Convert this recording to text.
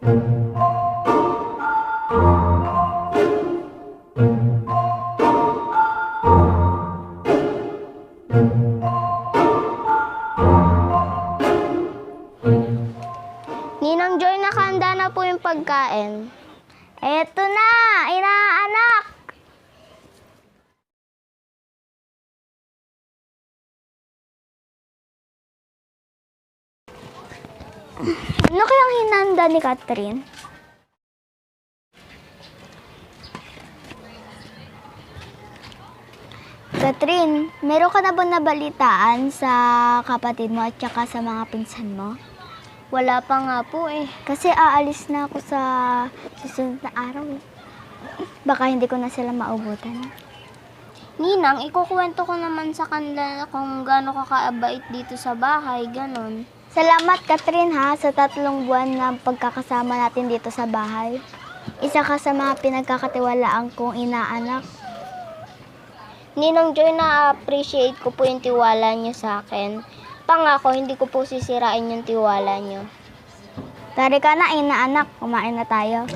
Ninang Joy, nakahanda na po yung pagkain. Eto na, inaanak! Ano kayang hinanda ni Catherine? Catherine, meron ka na ba nabalitaan sa kapatid mo at saka sa mga pinsan mo? Wala pa nga po eh. Kasi aalis na ako sa susunod na araw eh. Baka hindi ko na sila maubutan. Ninang, ikukwento ko naman sa kanila kung gaano ka dito sa bahay, ganon. Salamat, Catherine, ha, sa tatlong buwan na pagkakasama natin dito sa bahay. Isa ka sa mga pinagkakatiwalaan kong inaanak. Ninang Joy, na-appreciate ko po yung tiwala niyo sa akin. Pangako, hindi ko po sisirain yung tiwala niyo. Tari ka na, inaanak. Kumain na tayo.